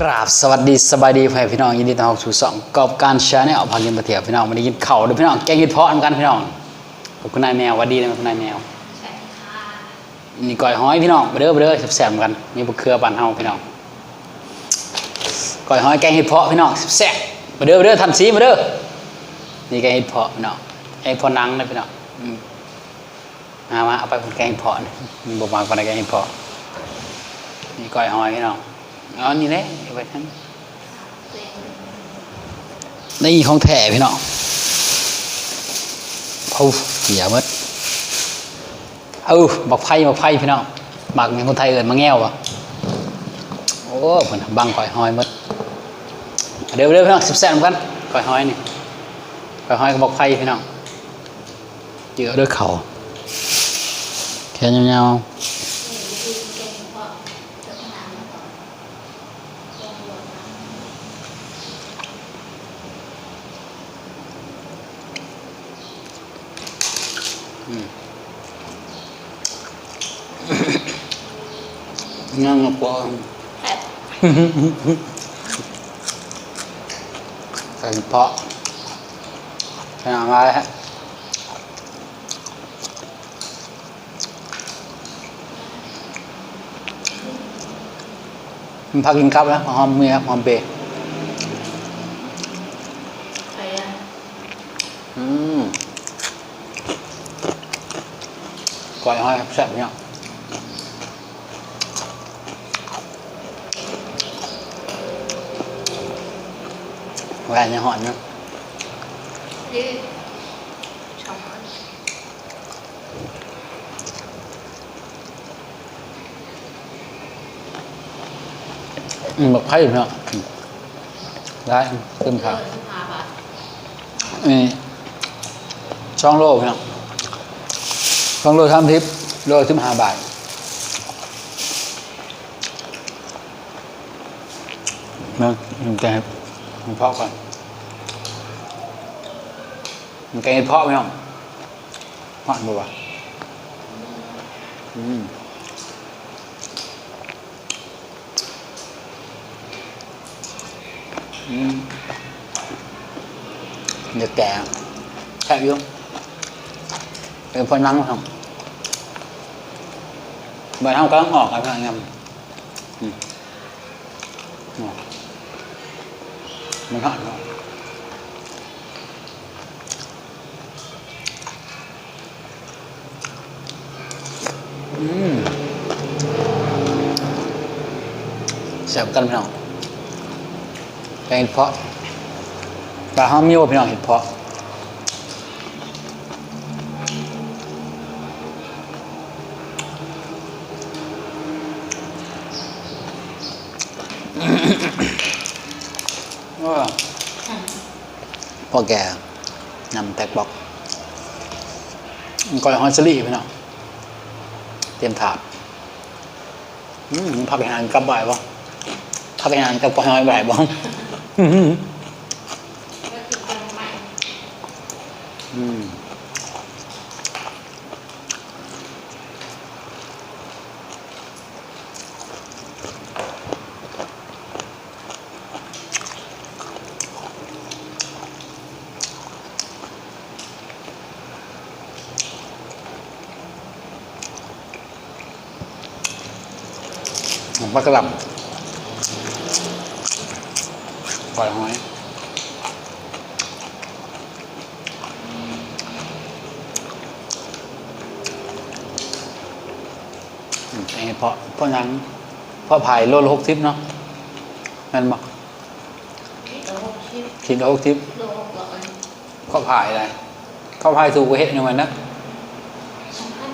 กราบสวัสดีสบายดีพ่อแม่พี่น้องยินดีต้อนรับสู่สองกอบการชาแนลพากินมาเที่ยวพี่น้องวันนี้กินข้าวเด้วยพี่น้องแกงเห็ดเพาะเหมือนกันพี่น้องขอบคุณนายแมวหวัดดีนะคุณนายแมวใช่ค่ะนี่ก้อยหอยพี่น้องไปเด้อไปเด้อแซ่บๆเหมือนกันมีบะเขือปั่นเฮาพี่น้องก้อยหอยแกงเห็ดเพาะพี่น้องแซ่บๆไปเด้อไปเด้อทำซีมาเด้อนี่แกงเห็ดเพาะพี่น้องแกงเห็ดเพาะหนังนะพี่น้องอืมมามาเอาไปเป็นแกงเห็ดเพาะนี่มันบ่มาเป็นแกงเห็ดเพาะนี่ก้อยหอยพี่น้อง เอ๋อนี่แหละไปทั้งนี่ของแท้พี่น้องพูเสียมดเออบักไผ่บักไผ่พี่น้องหมักในคนไทยเอินมาแง่วะโอ้เพิ่นบังก่อยหอยมดเดี๋ยวเดี๋ยวพี่น้องสิบแสนกันก่อยหอยนี่ก่อยหอยกับบักไผ่พี่น้องเยอะด้วยเขาแค่ยาว นี่คือเก่งเพราะจะขนาดนี้ก่อนลงรวมนะ ๆงั้งกว่าแอบใส่เพาะใส่อะไรฮะมันพักกินกับแล้วหอมเมียหอมเบรใครอะอืมก่อยหอยแซ่บเนี่ย วนยังหอนเนาะนี่ชมกันอืมแบบไพ่เนาะอืมได้ขึ้นเอขาอสิบห้าบาทนี่ช่องโลเนาะช่องโลทำทิปโลสิบห้าบาทเนาะมันแกง มันเพาะก่อนมันแกงเห็ดเพาะไหมน้องหอนบ่วะอืมอืมเดี๋ยวแกงแค่ยุ่งเป็นพอนั่งทำใบเท้ากำลังออกครับงามอืมออก มันหอนเนาะอืมแซ่บกันพี่น้องแกงเห็ดเพาะปลาห้ามโยพี่น้องเห็ดเพาะ ว่า พ่อแกนำแท็กบ็อกก่อยฮอนซลี่พี่น้องเตรียมถาดพักไปหานกลับบ่ายบ่พักไปหานกับก่อยฮอยบ่ายบ่อืม ก็คือยังใหม่ อืม ปลากระหล่ำปล่อยหอยอืมไอ้เพราะเพราะหนังเพราะผายโลละหกทิปเนาะนั่นบอกนี่เราหกชิปขีดละหกทิปโลหกร้อยข้าวผายอะไรข้าวผายถูกกว่าเฮ็ดยังไงนะ สองพัน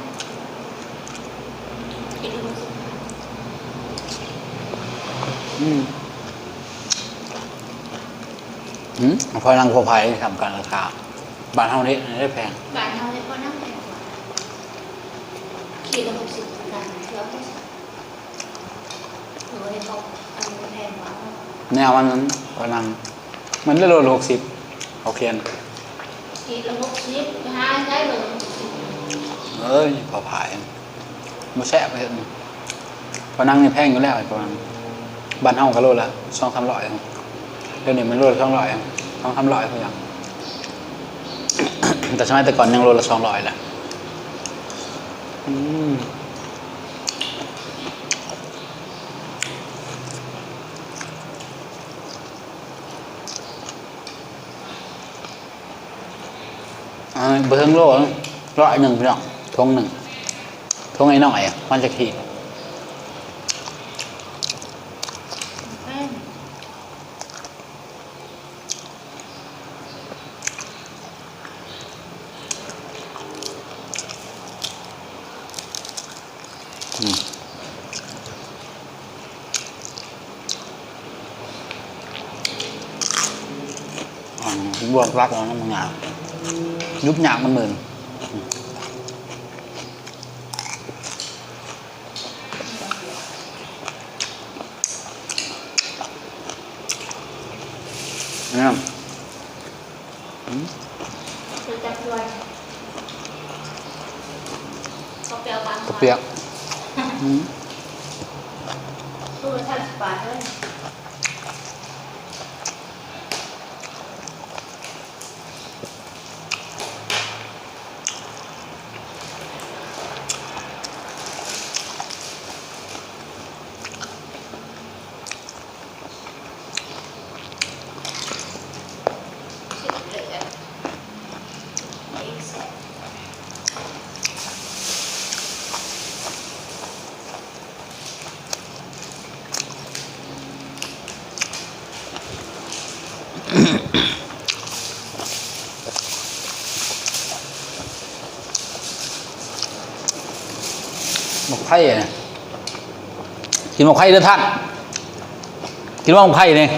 คิดดูสิ อืมอืมพอนังพอผายทำการราคาบ้านเท่านี้ได้แพงบาทเท่านี้ก็นั่งแพงกว่าขีดละหกสิบกันแล้วก็หรือว่าเขาอันนี้แพงกว่าแนวมันนั้นพอนัง มันได้โลละหกสิบเอาเคียนขีดละหกสิบห้าได้เลยเอ้ยพอผายมาแช่ไปเถอะพอนังนี่แพงอยู่แล้วไอ้พอนัง บ้านเฮาก็โลละสองสามร้อยเดี๋ยวนี้มันโลละสองร้อยสองสามร้อยเพื่อนแต่สมัยแต่ก่อนยังโลละสองร้อยแหละเบอร์เทิงโลร้อยหนึ่งพี่น้องทงหนึ่งทงไอ้น่อยมันจะขีด บวกรักแล้วนงอะยุบหยากมันหมื่นเนี่ยคือจับด้ยเขาเปียวบางกระเปียกอืมตู้ละท่านบาทเลย หมกไผ่เนี่ยกินหมกไผ่เด้อท่าน กินว่าหมกไผ่เนี่ย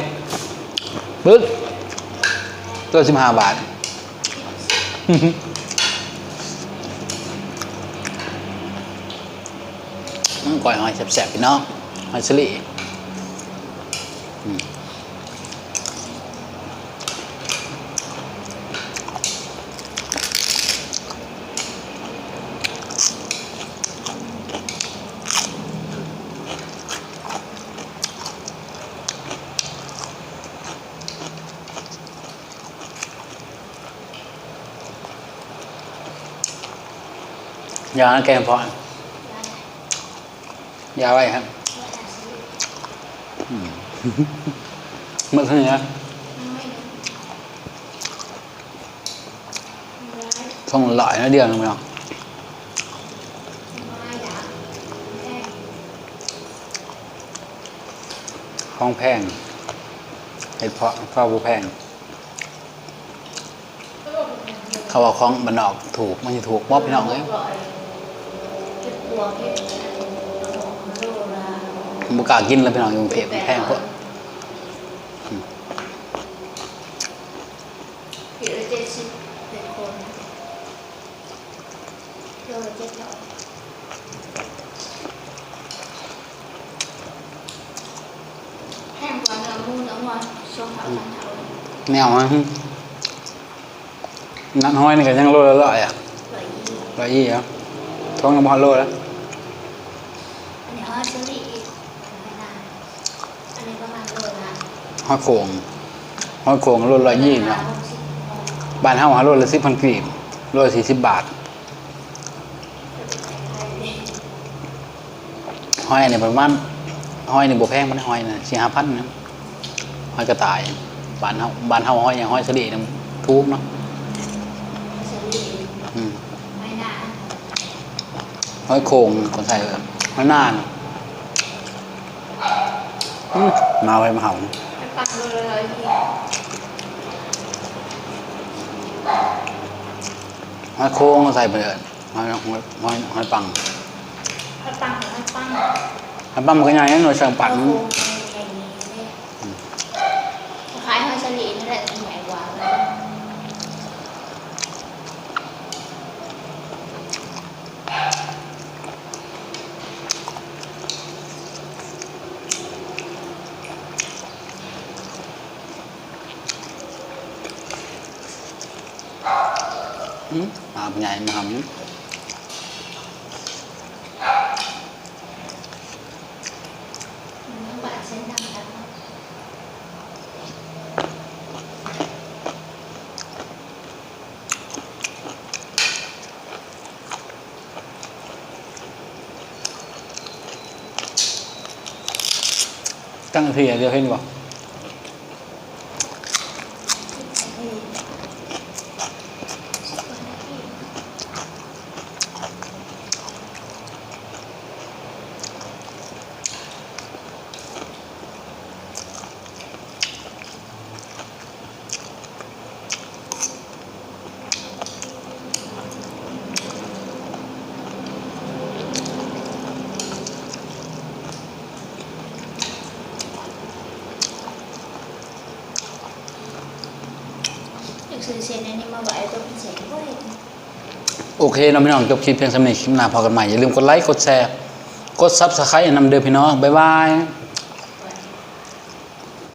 ปึ๊ดตัวสิบห้าบาทอืมก่อยหอยแสบๆพี่น้องหอยสลี ยาแกงพอนยาไว้ครับเมื่อคืนนี้ท่องหลายนะเดียวนึงเนาะห้องแพงไอ้เพาะข้าวบูแพง เขาว่าของบันนอกถูก มันจะถูกมอบพี่น้องเลย บุกล้ากินแล้วพี่น้องอยู่กรุงเทพแพงเพราะผิดละเจ็ดสิบเป็นคนโลละเจ็ดร้อยแห้งกว่าเนื้อมูเนื้อวัวช่วงเท้าทันเท้าแนวมันนัดห้อยนี่ก็ยังโลละร้อยอะร้อยยี่ร้อยยี่อะท้องน้ำพอโลแล้ว อันนี้ห้าชิ้นอีกไม่นานอันนี้ประมาณโลละ หอยโขงหอยโขงโลละร้อยยี่เนาะบ้านเฮาหาโลละสิบพันกีบโลละสี่สิบบาทห้อยเนี่ยประมาณห้อยเนี่ยบ่แพงมันห้อยน่ะสี่ห้าพันนะห้อยกระต่ายบ้านเฮาบ้านเฮาห้อยอย่างห้อยสลีน่ะถูกเนาะห้อยโขงคนไทยเอิ้นห้อยนานมมาไว้มาเห่า ไปปักโลละร้อยยี่ห้อยโค้งใส่ไปเลยห้อยห้อยห้อยห้อยปังถ้าปังหรือถ้าปังห้อยปังมันก็ใหญ่นะหน่วยสั่งปั่นโค้งอย่า ngày mà không căng thì là được hình vào ชื่อเซนอันนี้มาไว้ตัวเป็นเศษก็เห็นโอเคเนาะพี่น้องจบคลิปเพียงสำเนี้คลิปหน้าพอกันใหม่อย่าลืมกดไลค์กดแชร์กดซับสไครต์นำเดิมพี่น้องบ๊ายบาย